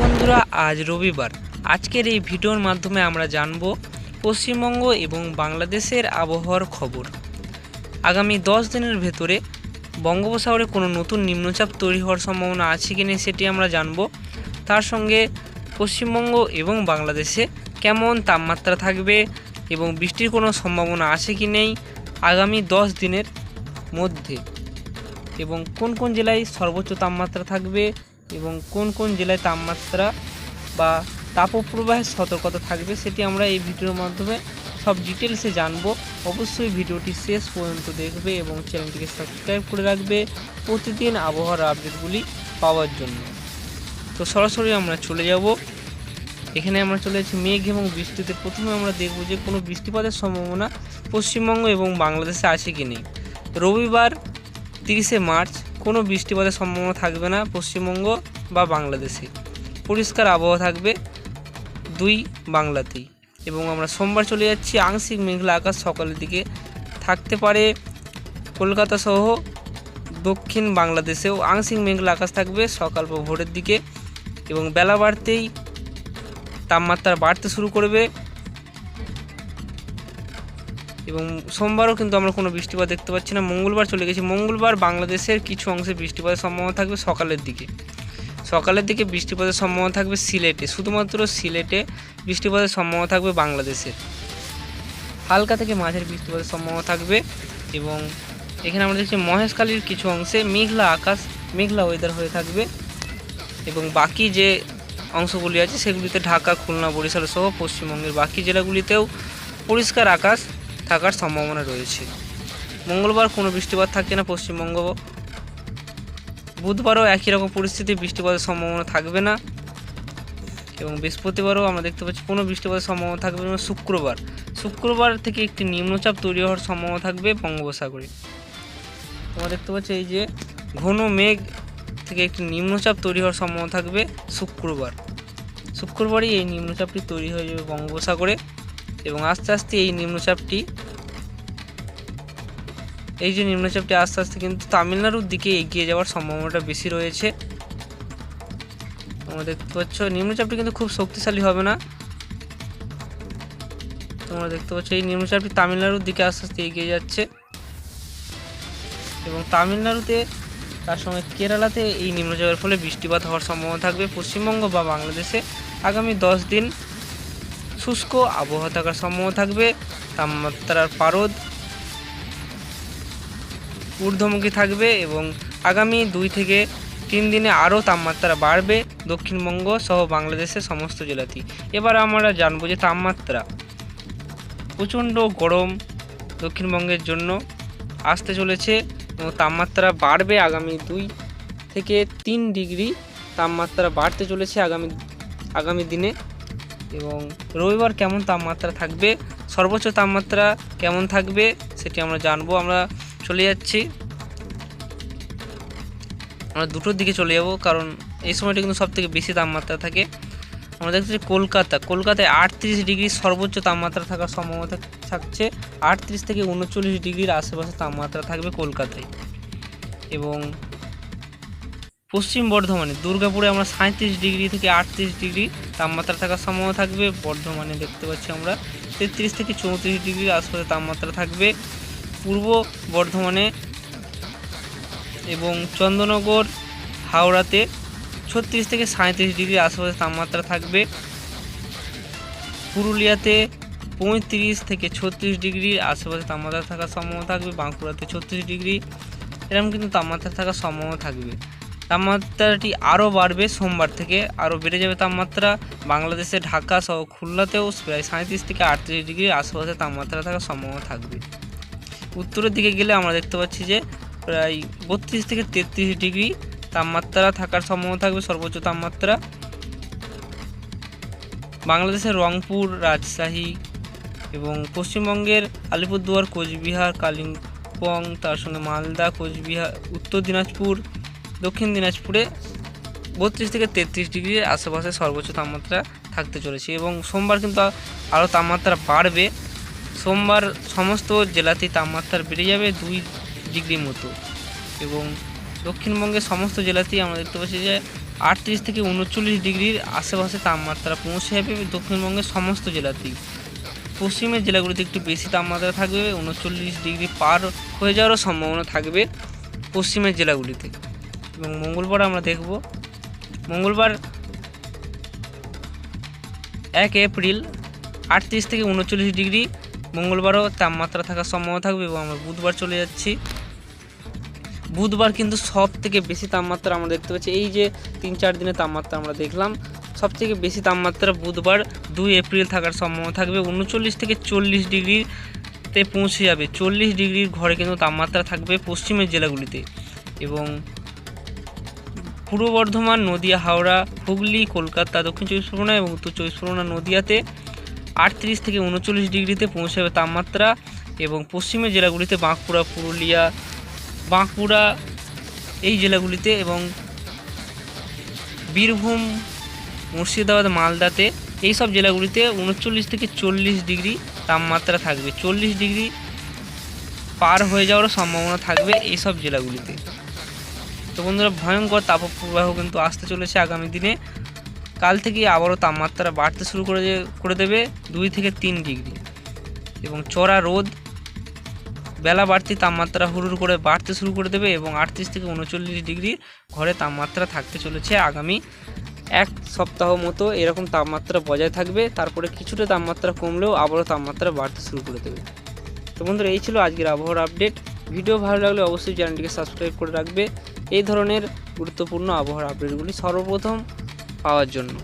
বন্ধুরা, আজ রবিবার। আজকের এই ভিডিওর মাধ্যমে আমরা জানব পশ্চিমবঙ্গ এবং বাংলাদেশের আবহাওয়ার খবর। আগামী দশ দিনের ভেতরে বঙ্গোপসাগরে কোনো নতুন নিম্নচাপ তৈরি হওয়ার সম্ভাবনা আছে কি নেই সেটি আমরা জানব। তার সঙ্গে পশ্চিমবঙ্গ এবং বাংলাদেশে কেমন তাপমাত্রা থাকবে এবং বৃষ্টির কোনো সম্ভাবনা আছে কি নেই আগামী দশ দিনের মধ্যে? এবং কোন কোন জেলায় সর্বোচ্চ তাপমাত্রা থাকবে? এবং কোন কোন জেলায় তাপমাত্রা বা তাপপ্রবাহের সতর্কতা থাকবে সেটি আমরা এই ভিডিওর মাধ্যমে সব ডিটেলসে জানব। অবশ্যই ভিডিওটি শেষ পর্যন্ত দেখবে এবং চ্যানেলটিকে সাবস্ক্রাইব করে রাখবে প্রতিদিন আবহাওয়ার আপডেটগুলি পাওয়ার জন্য। তো সরাসরি আমরা চলে যাব। এখানে আমরা চলে যাচ্ছি মেঘ এবং বৃষ্টিতে। প্রথমে আমরা দেখব যে কোনো বৃষ্টিপাতের সম্ভাবনা পশ্চিমবঙ্গ এবং বাংলাদেশে আছে কি নেই। রবিবার তিরিশে মার্চ কোনো বৃষ্টিপাতের সম্ভাবনা থাকবে না পশ্চিমবঙ্গ বা বাংলাদেশে। পরিষ্কার আবহাওয়া থাকবে দুই বাংলাতেই। এবং আমরা সোমবার চলে যাচ্ছি আংশিক মেঘলা আকাশ সকালের দিকে। থাকতে পারে কলকাতা সহ দক্ষিণ বাংলাদেশেও আংশিক মেঘলা আকাশ থাকবে সকাল বা ভোরের দিকে। এবং বেলা বাড়তেই তাপমাত্রা বাড়তে শুরু করবে। এবং সোমবারও কিন্তু আমরা কোনো বৃষ্টিপাত দেখতে পাচ্ছি না। মঙ্গলবার চলে গেছি। মঙ্গলবার বাংলাদেশের কিছু অংশে বৃষ্টিপাতের সম্ভাবনা থাকবে সকালের দিকে। সকালের দিকে বৃষ্টিপাতের সম্ভাবনা থাকবে সিলেটে। শুধুমাত্র সিলেটে বৃষ্টিপাতের সম্ভাবনা থাকবে বাংলাদেশের। হালকা থেকে মাঝের বৃষ্টিপাতের সম্ভাবনা থাকবে এবং এখানে আমরা দেখছি মহেশখালীর কিছু অংশে মেঘলা আকাশ, মেঘলা ওয়েদার হয়ে থাকবে এবং বাকি যে অংশগুলি আছে সেগুলিতে ঢাকা, খুলনা, বরিশাল সহ পশ্চিমবঙ্গের বাকি জেলাগুলিতেও পরিষ্কার আকাশ থাকার সম্ভাবনা রয়েছে। মঙ্গলবার কোনো বৃষ্টিপাত থাকছে না পশ্চিমবঙ্গ বুধবারও একই রকম পরিস্থিতি, বৃষ্টিপাতের সম্ভাবনা থাকবে না। এবং বৃহস্পতিবারও আমরা দেখতে পাচ্ছি কোনো বৃষ্টিপাতের সম্ভাবনা থাকবে না। শুক্রবার শুক্রবার থেকে একটি নিম্নচাপ তৈরি হওয়ার সম্ভাবনা থাকবে বঙ্গোপসাগরে। তোমরা দেখতে পাচ্ছ এই যে ঘন মেঘ থেকে একটি নিম্নচাপ তৈরি হওয়ার সম্ভাবনা থাকবে শুক্রবার। শুক্রবারই এই নিম্নচাপটি তৈরি হয়ে যাবে বঙ্গোপসাগরে। এবং আস্তে আস্তে এই নিম্নচাপটি, এই যে নিম্নচাপটি আস্তে আস্তে কিন্তু তামিলনাড়ুর দিকে এগিয়ে যাওয়ার সম্ভাবনাটা বেশি রয়েছে। তোমরা দেখতে পাচ্ছ, নিম্নচাপটি কিন্তু খুব শক্তিশালী হবে না। তোমরা দেখতে পাচ্ছ, এই নিম্নচাপটি তামিলনাড়ুর দিকে আস্তে আস্তে এগিয়ে যাচ্ছে। এবং তামিলনাড়ুতে, তার সঙ্গে কেরালাতে এই নিম্নচাপের ফলে বৃষ্টিপাত হওয়ার সম্ভাবনা থাকবে। পশ্চিমবঙ্গ বা বাংলাদেশে আগামী দশ দিন শুষ্ক, আবহাওয়া থাকার সম্ভাবনা থাকবে, তাপমাত্রার পারদ ঊর্ধ্বমুখী থাকবে এবং আগামী দুই থেকে তিন দিনে আরও তাপমাত্রা বাড়বে দক্ষিণবঙ্গ সহ বাংলাদেশের সমস্ত জেলাতেই। এবার আমরা জানব যে তাপমাত্রা প্রচণ্ড গরম দক্ষিণবঙ্গের জন্য আসতে চলেছে এবং তাপমাত্রা বাড়বে আগামী দুই থেকে তিন ডিগ্রি তাপমাত্রা বাড়তে চলেছে আগামী আগামী দিনে। এবং রবিবার কেমন তাপমাত্রা থাকবে, সর্বোচ্চ তাপমাত্রা কেমন থাকবে সেটি আমরা জানব। আমরা চলে যাচ্ছি। আমরা দুটোর দিকে চলে যাব, কারণ এই সময়টা কিন্তু সব থেকে বেশি তাপমাত্রা থাকে। আমরা দেখছি কলকাতা, কলকাতায় আটত্রিশ ডিগ্রি সর্বোচ্চ তাপমাত্রা থাকার সম্ভাবনা থাকছে। আটত্রিশ থেকে উনচল্লিশ ডিগ্রির আশেপাশে তাপমাত্রা থাকবে কলকাতায়। এবং পশ্চিম বর্ধমানে, দুর্গাপুরে আমরা সাঁত্রিশ ডিগ্রি থেকে আটত্রিশ ডিগ্রি তাপমাত্রা থাকার সম্ভাবনা থাকবে। বর্ধমানে দেখতে পাচ্ছি আমরা তেত্রিশ থেকে চৌত্রিশ ডিগ্রির আশপাশে তাপমাত্রা থাকবে। পূর্ব বর্ধমানে এবং চন্দ্রনগর হাওড়াতে ছত্রিশ থেকে সাঁত্রিশ ডিগ্রির আশেপাশে তাপমাত্রা থাকবে। পুরুলিয়াতে পঁয়ত্রিশ থেকে ছত্রিশ ডিগ্রির আশেপাশে তাপমাত্রা থাকার সম্ভাবনা থাকবে। বাঁকুড়াতে ছত্রিশ ডিগ্রি, এরকম কিন্তু তাপমাত্রা থাকার সম্ভাবনা থাকবে। তাপমাত্রাটি আরও বাড়বে সোমবার থেকে। আরও বেড়ে যাবে তাপমাত্রা বাংলাদেশে, ঢাকা সহ খুলনাতেও প্রায় সাঁত্রিশ থেকে আটত্রিশ ডিগ্রি। আশেপাশে তাপমাত্রা থাকার সম্ভাবনা থাকবে। উত্তরের দিকে গেলে আমরা দেখতে পাচ্ছি যে প্রায় বত্রিশ থেকে তেত্রিশ ডিগ্রি তাপমাত্রা থাকার সম্ভাবনা থাকবে, সর্বোচ্চ তাপমাত্রা। বাংলাদেশের রংপুর, রাজশাহী এবং পশ্চিমবঙ্গের আলিপুরদুয়ার, কোচবিহার, কালিম্পং, তার সঙ্গে মালদা, কোচবিহার, উত্তর দিনাজপুর দক্ষিণ দিনাজপুরে বত্রিশ থেকে তেত্রিশ ডিগ্রির আশেপাশে সর্বোচ্চ তাপমাত্রা থাকতে চলেছে এবং সোমবার কিন্তু আরও তাপমাত্রা বাড়বে। সোমবার সমস্ত জেলাতেই তাপমাত্রা বেড়ে যাবে দুই ডিগ্রি মতো এবং দক্ষিণবঙ্গের সমস্ত জেলাতেই আমরা দেখতে পাচ্ছি যে আটত্রিশ থেকে উনচল্লিশ ডিগ্রির আশেপাশে তাপমাত্রা পৌঁছে যাবে দক্ষিণবঙ্গের সমস্ত জেলাতেই। পশ্চিমের জেলাগুলিতে একটু বেশি তাপমাত্রা থাকবে, উনচল্লিশ ডিগ্রি পার হয়ে যাওয়ারও সম্ভাবনা থাকবে পশ্চিমের জেলাগুলিতে। এবং মঙ্গলবার আমরা দেখব। মঙ্গলবার এক এপ্রিল আটত্রিশ থেকে উনচল্লিশ ডিগ্রি। মঙ্গলবারও তাপমাত্রা থাকার সম্ভাবনা থাকবে এবং আমরা বুধবার চলে যাচ্ছি। বুধবার কিন্তু সব থেকে বেশি তাপমাত্রা আমরা দেখতে পাচ্ছি। এই যে তিন চার দিনের তাপমাত্রা আমরা দেখলাম সব থেকে বেশি তাপমাত্রা বুধবার দুই এপ্রিল থাকার সম্ভাবনা থাকবে। উনচল্লিশ থেকে চল্লিশ ডিগ্রিতে পৌঁছে যাবে। চল্লিশ ডিগ্রির ঘরে কিন্তু তাপমাত্রা থাকবে পশ্চিমের জেলাগুলিতে এবং পূর্ব বর্ধমান, নদিয়া, হাওড়া, হুগলি, কলকাতা, দক্ষিণ চব্বিশ পরগনা এবং উত্তর চব্বিশ পরগনা নদিয়াতে আটত্রিশ থেকে উনচল্লিশ ডিগ্রিতে পৌঁছাবে তাপমাত্রা এবং পশ্চিমের জেলাগুলিতে বাঁকুড়া, পুরুলিয়া, বাঁকুড়া এই জেলাগুলিতে এবং বীরভূম, মুর্শিদাবাদ, মালদাতে এই সব জেলাগুলিতে উনচল্লিশ থেকে চল্লিশ ডিগ্রি তাপমাত্রা থাকবে। চল্লিশ ডিগ্রি পার হয়ে যাওয়ারও সম্ভাবনা থাকবে এই সব জেলাগুলিতে। তো বন্ধুরা ভয়ঙ্কর তাপপ্রবাহ কিন্তু আসতে চলেছে আগামী দিনে। কাল থেকে আবারও তাপমাত্রা বাড়তে শুরু করে করে দেবে দুই থেকে তিন ডিগ্রি। এবং চড়া রোদ বেলা বাড়তি তাপমাত্রা হুড়ুর করে বাড়তে শুরু করে দেবে এবং আটত্রিশ থেকে উনচল্লিশ ডিগ্রি ঘরে তাপমাত্রা থাকতে চলেছে আগামী এক সপ্তাহ মতো। এরকম তাপমাত্রা বজায় থাকবে। তারপরে কিছুটা তাপমাত্রা কমলেও আবারও তাপমাত্রা বাড়তে শুরু করে দেবে। তো বন্ধুরা, এই ছিল আজকের আবহাওয়ার আপডেট। ভিডিও ভালো লাগলে অবশ্যই চ্যানেলটিকে সাবস্ক্রাইব করে রাখবে। এই ধরনের গুরুত্বপূর্ণ আবহাওয়ার আপডেটগুলি সর্বপ্রথম পাওয়ার জন্য।